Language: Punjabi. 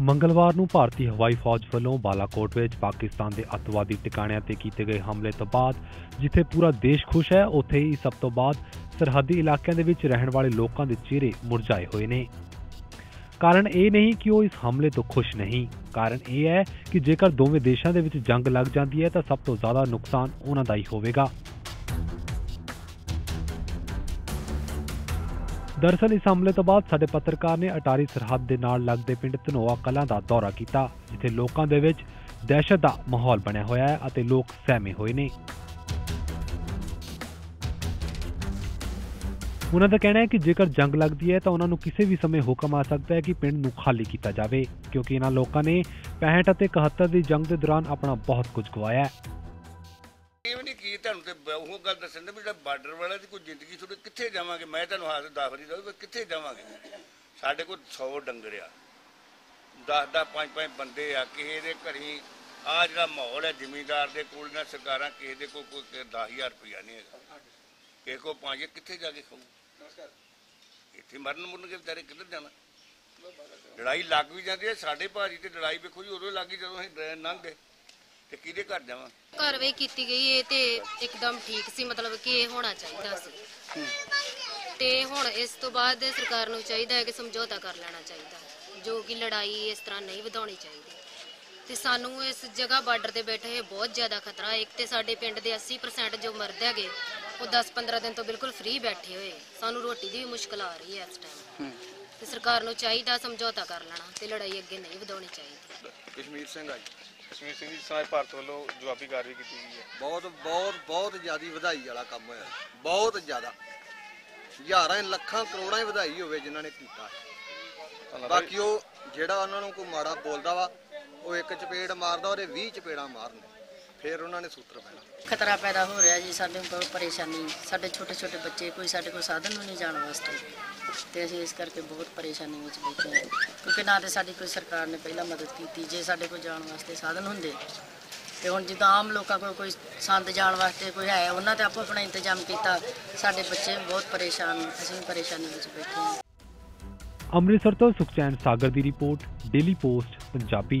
ਮੰਗਲਵਾਰ ਨੂੰ ਭਾਰਤੀ ਹਵਾਈ ਫੌਜ ਵੱਲੋਂ ਬਾਲਾਕੋਟ ਵਿੱਚ ਪਾਕਿਸਤਾਨ ਦੇ ਅੱਤਵਾਦੀ ਟਿਕਾਣਿਆਂ ਤੇ ਕੀਤੇ ਗਏ ਹਮਲੇ ਤੋਂ ਬਾਅਦ, ਜਿੱਥੇ ਪੂਰਾ ਦੇਸ਼ ਖੁਸ਼ ਹੈ, ਉੱਥੇ ਹੀ ਸਭ ਤੋਂ ਬਾਅਦ ਸਰਹੱਦੀ ਇਲਾਕਿਆਂ ਦੇ ਵਿੱਚ ਰਹਿਣ ਵਾਲੇ ਲੋਕਾਂ ਦੇ ਚਿਹਰੇ ਮੁਰਝਾਏ ਹੋਏ ਨੇ। ਕਾਰਨ ਇਹ ਨਹੀਂ ਕਿ ਉਹ ਇਸ ਹਮਲੇ ਤੋਂ ਖੁਸ਼ ਨਹੀਂ। ਕਾਰਨ ਇਹ ਹੈ ਕਿ ਜੇਕਰ ਦੋਵੇਂ ਦੇਸ਼ਾਂ ਦੇ ਵਿੱਚ ਜੰਗ ਲੱਗ ਜਾਂਦੀ ਹੈ, ਤਾਂ ਸਭ ਤੋਂ ਜ਼ਿਆਦਾ ਨੁਕਸਾਨ ਉਹਨਾਂ ਦਾ ਹੀ ਹੋਵੇਗਾ। ਦਰਅਸਲ ਇਸ ਹਮਲੇ ਤੋਂ ਬਾਅਦ ਸਾਡੇ ਪੱਤਰਕਾਰ ਨੇ ਅਟਾਰੀ ਸਰਹੱਦ ਦੇ ਨਾਲ ਲੱਗਦੇ ਪਿੰਡ ਧਨੋਆ ਕਲਾਂ ਦਾ ਦੌਰਾ ਕੀਤਾ, ਜਿੱਥੇ ਲੋਕਾਂ ਦੇ ਵਿੱਚ ਦਹਿਸ਼ਤ ਦਾ ਮਾਹੌਲ ਬਣਿਆ ਹੋਇਆ ਹੈ ਅਤੇ ਲੋਕ ਸਹਿਮੇ ਹੋਏ ਨੇ। ਉਹਨਾਂ ਦਾ ਕਹਿਣਾ ਹੈ ਕਿ ਜੇਕਰ ਜੰਗ ਲੱਗਦੀ ਹੈ ਤਾਂ ਉਹਨਾਂ ਨੂੰ ਕਿਸੇ ਵੀ ਸਮੇਂ ਹੁਕਮ ਆ ਸਕਦਾ ਹੈ ਕਿ ਪਿੰਡ ਨੂੰ ਖਾਲੀ ਕੀਤਾ ਜਾਵੇ, ਕਿਉਂਕਿ ਇਹਨਾਂ ਲੋਕਾਂ ਨੇ 65 ਅਤੇ 71 ਦੀ ਜੰਗ ਦੇ ਦੌਰਾਨ ਆਪਣਾ ਬਹੁਤ ਕੁਝ ਗਵਾਇਆ ਹੈ। ਉਹ ਗੱਲ ਦੱਸਣ ਦੇ ਵੀ ਜਿਹੜਾ ਬਾਰਡਰ ਵਾਲਾ ਦੀ ਕੋਈ ਜ਼ਿੰਦਗੀ ਥੋੜੀ ਕਿੱਥੇ ਜਾਵਾਂਗੇ? ਮੈਂ ਤੁਹਾਨੂੰ ਹਾਜ਼ਰ ਦਾਖਲੀ ਦਊਗਾ ਕਿੱਥੇ ਜਾਵਾਂਗੇ? ਸਾਡੇ ਕੋਲ 100 ਡੰਗਰ ਆ। 10 10 5 5 ਬੰਦੇ ਆ ਕਿਸੇ ਦੇ ਘਰੀ ਆ ਜਿਹੜਾ ਮਾਹੌਲ ਹੈ ਜ਼ਿਮੀਂਦਾਰ ਦੇ ਕੋਲ ਨਾ ਸਰਕਾਰਾਂ ਕਿਸੇ ਦੇ ਕੋਲ ਕੋਈ 10000 ਰੁਪਇਆ ਨਹੀਂ ਹੈਗਾ। ਕਿਸੇ ਕੋਲ ਪੰਜ ਕਿੱਥੇ ਜਾ ਕੇ ਖਾਊ? ਇੱਥੇ ਮਰਨ ਮੁਰਨ ਕੇ ਵਿਚਾਰੇ ਕਿੱਧਰ ਜਾਣਾ? ਲੜਾਈ ਲੱਗ ਵੀ ਜਾਂਦੀ ਹੈ ਸਾਡੇ ਭਾਜੀ ਤੇ ਲੜਾਈ ਵੇਖੋ ਜੀ ਉਦੋਂ ਲੱਗੀ ਜਦੋਂ ਅਸੀਂ ਲੰਘ ਗਏ। ਤੇ ਕਿਹਦੇ ਘਰ ਜਾਵਾਂ ਕਾਰਵਾਈ ਕੀਤੀ ਗਈ ਇਹ ਤੇ ਇੱਕਦਮ ਠੀਕ ਸੀ ਮਤਲਬ ਕਿ ਇਹ ਹੋਣਾ ਚਾਹੀਦਾ ਸੀ। ਤੇ ਹੁਣ ਇਸ ਤੋਂ ਬਾਅਦ ਸਰਕਾਰ ਨੂੰ ਚਾਹੀਦਾ ਹੈ ਕਿ ਸਮਝੌਤਾ ਕਰ ਲੈਣਾ ਚਾਹੀਦਾ ਜੋ ਕਿ ਲੜਾਈ ਇਸ ਤਰ੍ਹਾਂ ਨਹੀਂ ਵਧਾਉਣੀ ਚਾਹੀਦੀ। ਤੇ ਸਾਨੂੰ ਇਸ ਜਗ੍ਹਾ ਬਾਰਡਰ ਤੇ ਬੈਠੇ ਬਹੁਤ ਜ਼ਿਆਦਾ ਖਤਰਾ ਹੈ। ਇੱਕ ਤੇ ਸਾਡੇ ਪਿੰਡ ਦੇ 80% ਜੋ ਮਰਦ ਹੈਗੇ ਉਹ 10-15 ਦਿਨ ਤੋਂ ਬਿਲਕੁਲ ਫ੍ਰੀ ਬੈਠੇ ਹੋਏ ਸਾਨੂੰ ਰੋਟੀ ਦੀ ਵੀ ਮੁਸ਼ਕਲ ਆ ਰਹੀ ਹੈ ਇਸ ਟਾਈਮ ਤੇ ਸਰਕਾਰ ਨੂੰ ਚਾਹੀਦਾ ਸਮਝੌਤਾ ਕਰ ਲੈਣਾ ਤੇ ਲੜਾਈ ਅੱਗੇ ਨਹੀਂ ਵਧਾਉਣੀ ਚਾਹੀਦੀ। ਕਸ਼ਮੀਰ ਸਿੰਘ ਆ ਜੀ। ਕਸ਼ਮੀਰ ਸਿੰਘ ਜੀ ਸਾਜ ਭਾਰਤ ਵੱਲੋਂ ਜਵਾਬੀ ਕਾਰਵਾਈ ਕੀਤੀ ਗਈ ਹੈ। ਬਹੁਤ ਬਹੁਤ ਬਹੁਤ ਜ਼ਿਆਦੀ ਵਧਾਈ ਵਾਲਾ ਕੰਮ ਹੋਇਆ। ਬਹੁਤ ਜ਼ਿਆਦਾ। ਹਜ਼ਾਰਾਂ ਲੱਖਾਂ ਕਰੋੜਾਂ ਹੀ ਵਧਾਈ ਹੋਵੇ ਜਿਨ੍ਹਾਂ ਨੇ ਕੀਤਾ। ਬਾਕੀ ਉਹ ਜਿਹੜਾ ਉਹਨਾਂ ਨੂੰ ਕੋਈ ਮਾੜਾ ਬੋਲਦਾ ਵਾ ਉਹ ਇੱਕ ਚਪੇੜ ਮਾਰਦਾ ਉਹਦੇ 20 ਚਪੇੜਾਂ ਮਾਰਨ ਫਿਰ ਉਹਨਾਂ ਨੇ ਸੂਤਰ ਪੈਣਾ। ਖਤਰਾ ਪੈਦਾ ਹੋ ਰਿਹਾ ਜੀ ਸਾਡੇ ਬਹੁਤ ਪਰੇਸ਼ਾਨੀ। ਸਾਡੇ ਛੋਟੇ ਛੋਟੇ ਬੱਚੇ ਕੋਈ ਸਾਡੇ ਕੋਲ ਸਾਧਨ ਨੂੰ ਨਹੀਂ ਜਾਣ ਵਾਸਤੇ। ਤੇ ਅਸੀਂ ਇਸ ਕਰਕੇ ਬਹੁਤ ਪਰੇਸ਼ਾਨੀ ਵਿੱਚ ਬੈਠੇ ਹਾਂ। ਕਿਉਂਕਿ ਨਾ ਤੇ ਸਾਡੀ ਕੋਈ ਸਰਕਾਰ ਨੇ ਪਹਿਲਾਂ ਮਦਦ ਕੀਤੀ ਜੇ ਸਾਡੇ ਕੋਲ ਜਾਣ ਵਾਸਤੇ ਸਾਧਨ ਹੁੰਦੇ। ਤੇ ਹੁਣ ਜਿੱਦਾਂ ਆਮ ਲੋਕਾਂ ਕੋਲ ਕੋਈ ਸੰਦ ਜਾਣ ਵਾਸਤੇ ਕੋਈ ਹੈ ਉਹਨਾਂ ਤੇ ਆਪੋ ਆਪਣਾ ਇੰਤਜ਼ਾਮ ਕੀਤਾ ਸਾਡੇ ਬੱਚੇ ਬਹੁਤ ਪਰੇਸ਼ਾਨ ਅਸੀਂ ਪਰੇਸ਼ਾਨੀ ਵਿੱਚ ਬੈਠੇ ਹਾਂ। ਅੰਮ੍ਰਿਤਸਰ ਤੋਂ ਸੁਖਚੈਨ ਸਾਗਰ ਦੀ ਰਿਪੋਰਟ ਡੇਲੀ ਪੋਸਟ ਪੰਜਾਬੀ।